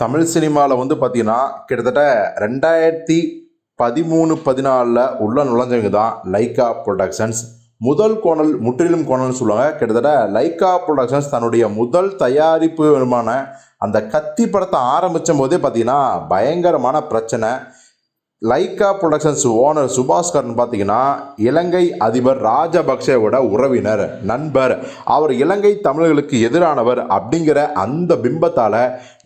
தமிழ் சினிமாவில் வந்து பார்த்தீங்கன்னா கிட்டத்தட்ட ரெண்டாயிரத்தி பதிமூணு பதினாலில் உள்ள நுழைஞ்சவங்க தான் லைக்கா ப்ரொடக்ஷன்ஸ் முதல் கோணல் முற்றிலும் கோணல்னு சொல்லுவாங்க. கிட்டத்தட்ட லைக்கா ப்ரொடக்ஷன்ஸ் தன்னுடைய முதல் தயாரிப்பு விமான அந்த கத்தி படத்தை ஆரம்பித்த போதே பார்த்தீங்கன்னா பயங்கரமான பிரச்சனை. லைக்கா ப்ரொடக்ஷன்ஸ் ஓனர் சுபாஸ்கரன் பார்த்தீங்கன்னா இலங்கை அதிபர் ராஜபக்சேவோட உறவினர் நண்பர். அவர் இலங்கை தமிழர்களுக்கு எதிரானவர் அப்படிங்கிற அந்த பிம்பத்தால்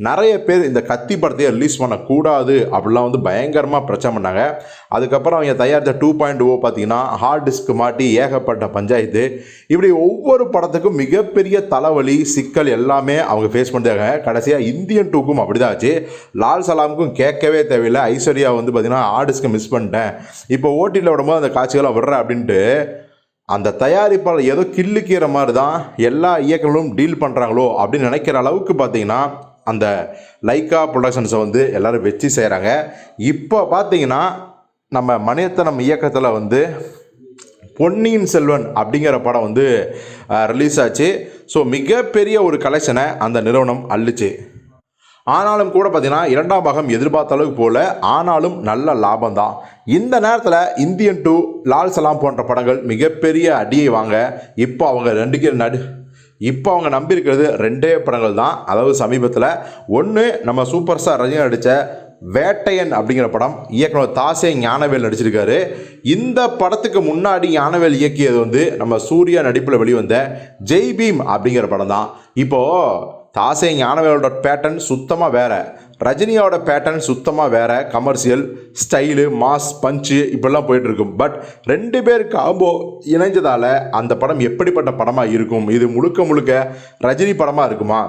நிறைய பேர் இந்த கத்தி படத்தையே ரிலீஸ் பண்ணக்கூடாது அப்படிலாம் வந்து பயங்கரமாக பிரச்சனை பண்ணாங்க. அதுக்கப்புறம் அவங்க தயாரித்த டூ oh பாயிண்ட் ஓ பார்த்தீங்கன்னா ஹார்ட் டிஸ்க் மாட்டி ஏகப்பட்ட பஞ்சாயத்து. இப்படி ஒவ்வொரு படத்துக்கும் மிகப்பெரிய தலைவலி சிக்கல் எல்லாமே அவங்க ஃபேஸ் பண்ணிட்டாங்க. கடைசியாக இந்தியன் டூக்கும் அப்படிதான் ஆச்சு. லால் சலாமுக்கும் கேட்கவே தேவையில்லை. ஐஸ்வர்யா வந்து பார்த்திங்கன்னா ஆர்டிஸ்க்கு மிஸ் பண்ணிட்டேன். இப்போ ஓட்டியில் விடும்போது அந்த காட்சிகளை விடுறேன் அப்படின்ட்டு அந்த தயாரிப்பாளர் ஏதோ கிள்ளுக்கிற மாதிரி தான் எல்லா இயக்கங்களும் டீல் பண்ணுறாங்களோ அப்படின்னு நினைக்கிற அளவுக்கு பார்த்தீங்கன்னா அந்த லைக்கா ப்ரொடக்ஷன்ஸை வந்து எல்லோரும் வச்சு செய்கிறாங்க இப்போ பார்த்தீங்கன்னா நம்ம மணியத்தனம் இயக்கத்தில் வந்து பொன்னியின் செல்வன் அப்படிங்கிற படம் வந்து ரிலீஸ் ஆச்சு. ஸோ மிகப்பெரிய ஒரு கலெக்ஷனை அந்த நிறுவனம் அள்ளுச்சு. ஆனாலும் கூட பார்த்தீங்கன்னா இரண்டாம் பாகம் எதிர்பார்த்த அளவுக்கு போல ஆனாலும் நல்ல லாபம் தான் இந்த நேரத்தில் இந்தியன் டூ லால் சலாம் போன்ற படங்கள் மிகப்பெரிய அடியை வாங்க இப்போ அவங்க ரெண்டுக்கு நடு. இப்போ அவங்க நம்பியிருக்கிறது ரெண்டே படங்கள் தான். அதாவது சமீபத்தில் ஒன்று நம்ம சூப்பர் ஸ்டார் ரஜினி நடித்த வேட்டையன் அப்படிங்கிற படம் இயக்குனர் தாசே ஞானவேல் நடிச்சிருக்காரு. இந்த படத்துக்கு முன்னாடி ஞானவேல் இயக்கியது வந்து நம்ம சூர்யா நடிப்பில் வெளிவந்த ஜெய் பீம் அப்படிங்கிற படம் தான். இப்போது தாசே ஞானவேலோட பேட்டர்ன் சுத்தமாக வேறு. ரஜினியோட பேட்டர்ன் சுத்தமாக வேறு. கமர்ஷியல் ஸ்டைலு மாஸ் பஞ்சு இப்படிலாம் போயிட்டுருக்கும். பட் ரெண்டு பேர் காம்போ இணைஞ்சதால் அந்த படம் எப்படிப்பட்ட படமாக இருக்கும்? இது முழுக்க முழுக்க ரஜினி படமாக இருக்குமா?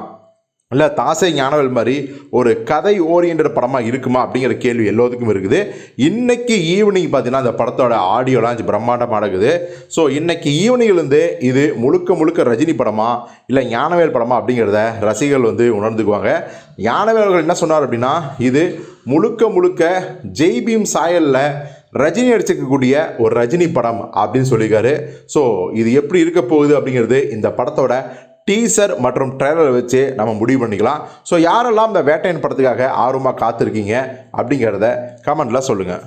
இல்லை தாசை ஞானவேல் மாதிரி ஒரு கதை ஓரியன்ட் படமாக இருக்குமா அப்படிங்கிற கேள்வி எல்லாத்துக்கும் இருக்குது. இன்னைக்கு ஈவினிங் பார்த்தீங்கன்னா அந்த படத்தோட ஆடியோலாம் பிரம்மாண்டமாக நடக்குது. ஸோ இன்னைக்கு ஈவினிங்லேருந்து இது முழுக்க முழுக்க ரஜினி படமா இல்லை ஞானவேல் படமா அப்படிங்கிறத ரசிகர்கள் வந்து உணர்ந்துக்குவாங்க. ஞானவேல் அவர்கள் என்ன சொன்னார் அப்படின்னா இது முழுக்க முழுக்க ஜெய்பீம் சாயலில் ரஜினி நடிச்சிருக்கக்கூடிய ஒரு ரஜினி படம் அப்படின்னு சொல்லியிருக்காரு. ஸோ இது எப்படி இருக்க போகுது அப்படிங்கிறது இந்த படத்தோட டீசர் மற்றும் ட்ரெய்லரை வச்சு நம்ம முடிவு பண்ணிக்கலாம். ஸோ யாரெல்லாம் இந்த வேட்டையன் படத்துக்காக ஆர்வமாக காத்திருக்கீங்க அப்படிங்கிறத கமெண்டில் சொல்லுங்கள்